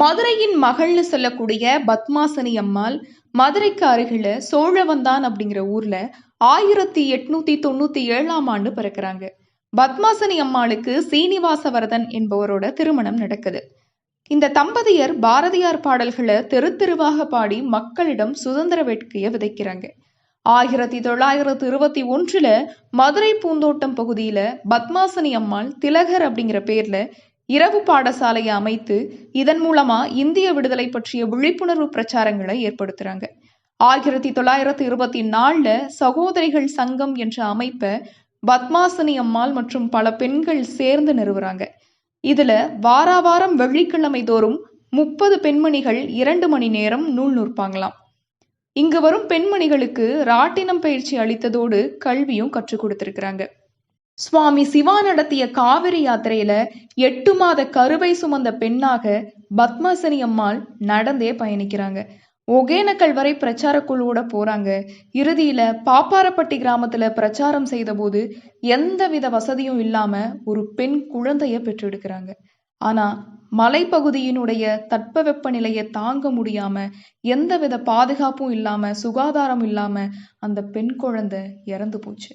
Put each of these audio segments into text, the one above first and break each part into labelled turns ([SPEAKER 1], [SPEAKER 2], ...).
[SPEAKER 1] மதுரையின் மகள்னு சொல்லக்கூடிய பத்மாசனி அம்மாள் மதுரைக்கு அருகில சோழவந்தான் அப்படிங்கிற ஊர்ல ஆயிரத்தி எட்நூத்தி தொண்ணூத்தி ஏழாம் ஆண்டு பிறக்கிறாங்க. பத்மாசனி அம்மாளுக்கு சீனிவாசவரதன் என்பவரோட திருமணம் நடக்குது. இந்த தம்பதியர் பாரதியார் பாடல்களை தெரு தெருவாக பாடி மக்களிடம் சுதந்திர வேட்கையை விதைக்கிறாங்க. ஆயிரத்தி தொள்ளாயிரத்தி இருபத்தி ஒன்றுல மதுரை பூந்தோட்டம் பகுதியில பத்மாசனி அம்மாள் திலகர் அப்படிங்கிற பேர்ல இரவு பாடசாலையை அமைத்து இதன் மூலமா இந்திய விடுதலை பற்றிய விழிப்புணர்வு பிரச்சாரங்களை ஏற்படுத்துறாங்க. ஆயிரத்தி தொள்ளாயிரத்தி இருபத்தி நாலுல சகோதரிகள் சங்கம் என்ற அமைப்பை பத்மாசினி அம்மாள் மற்றும் பல பெண்கள் சேர்ந்து நிறுவுறாங்க. இதுல வாராவாரம் வெள்ளிக்கிழமை தோறும் முப்பது பெண்மணிகள் இரண்டு மணி நேரம் நூல் நூற்பாங்களாம். இங்கு வரும் பெண்மணிகளுக்கு ராட்டினம் பயிற்சி அளித்ததோடு கல்வியும் கற்றுக் கொடுத்திருக்கிறாங்க. சுவாமி சிவா நடத்திய காவிரி யாத்திரையில எட்டு மாத கருவை சுமந்த பெண்ணாக பத்மாசனி அம்மாள் நடந்தே பயணிக்கிறாங்க. ஒகேனக்கல் வரை பிரச்சார குழுவோட போறாங்க. இறுதியில பாப்பாரப்பட்டி கிராமத்துல பிரச்சாரம் செய்தபோது எந்தவித வசதியும் இல்லாம ஒரு பெண் குழந்தைய பெற்றெடுக்கிறாங்க. ஆனா மலைப்பகுதியினுடைய தட்பவெப்ப நிலையை தாங்க முடியாம எந்தவித பாதுகாப்பும் இல்லாம சுகாதாரம் இல்லாம அந்த பெண் குழந்தை இறந்து போச்சு.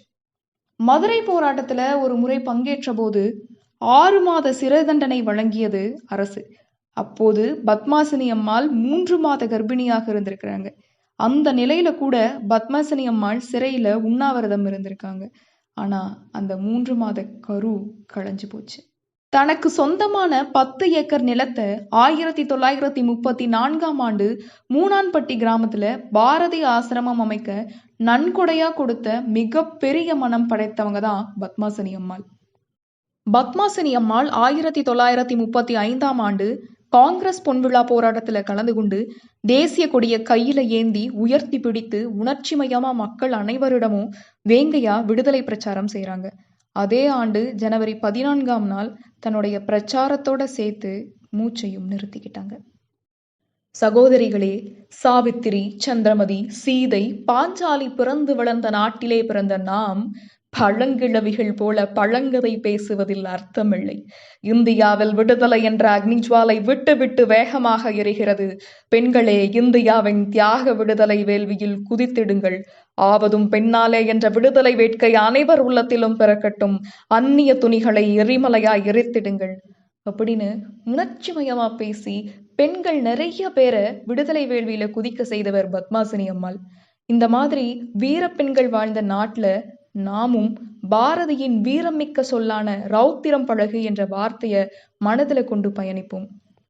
[SPEAKER 1] மதுரை போராட்டத்துல ஒரு முறை பங்கேற்ற போது ஆறு மாத சிறை தண்டனை வழங்கியது அரசு. அப்போது பத்மாசினி அம்மாள் மூன்று மாத கர்ப்பிணியாக இருந்திருக்கிறாங்க. அந்த நிலையில கூட பத்மாசினி அம்மாள் சிறையில உண்ணாவிரதம் இருந்திருக்காங்க. ஆனா அந்த மூன்று மாத கரு களைஞ்சு போச்சு. தனக்கு சொந்தமான பத்து ஏக்கர் நிலத்தை ஆயிரத்தி தொள்ளாயிரத்தி முப்பத்தி நான்காம் ஆண்டு மூணான்பட்டி கிராமத்துல பாரதி ஆசிரமம் அமைக்க நன்கொடையா கொடுத்த மிக பெரிய மனம் படைத்தவங்க தான் பத்மாசனி அம்மாள். பத்மாசினி அம்மாள் ஆயிரத்தி தொள்ளாயிரத்தி முப்பத்தி ஐந்தாம் ஆண்டு காங்கிரஸ் பொன்விழா போராட்டத்துல கலந்து கொண்டு தேசிய கொடியை கையில ஏந்தி உயர்த்தி பிடித்து உணர்ச்சிமயமா மக்கள் அனைவரிடமும் வேங்கையா விடுதலை பிரச்சாரம் செய்கிறாங்க அதே ஆண்டு ஜனவரி பதினான்காம் நாள் தன்னுடைய பிரச்சாரத்தோட சேர்த்து மூச்சையும் நிறுத்திக்கிட்டாங்க. சகோதரிகளே சாவித்திரி சந்திரமதி சீதை பாஞ்சாலி பிறந்து வளர்ந்த நாட்டிலே பிறந்த நாம் பழங்கிழவிகள் போல பழங்கதை பேசுவதில் அர்த்தமில்லை. இந்தியாவில் விடுதலை என்ற அக்னிஜுவாலை விட்டு விட்டு வேகமாக எரிகிறது. பெண்களே இந்தியாவின் தியாக விடுதலை வேள்வியில் குதித்திடுங்கள். ஆவதும் பெண்ணாலே என்ற விடுதலை வேட்கை அனைவர் உள்ளத்திலும் பிறக்கட்டும். அந்நிய துணிகளை எரிமலையாய் எரித்திடுங்கள். அப்படின்னு உணர்ச்சிமயமா பேசி பெண்கள் நிறைய பேரை விடுதலை வேள்வியில குதிக்க செய்தவர் பத்மாசினி அம்மாள். இந்த மாதிரி வீர பெண்கள் வாழ்ந்த நாட்டுல நாமும் பாரதியின் வீரமிக்க சொல்லான ரௌத்திரம் பழகு என்ற வார்த்தையை மனதில கொண்டு பயணிப்போம்.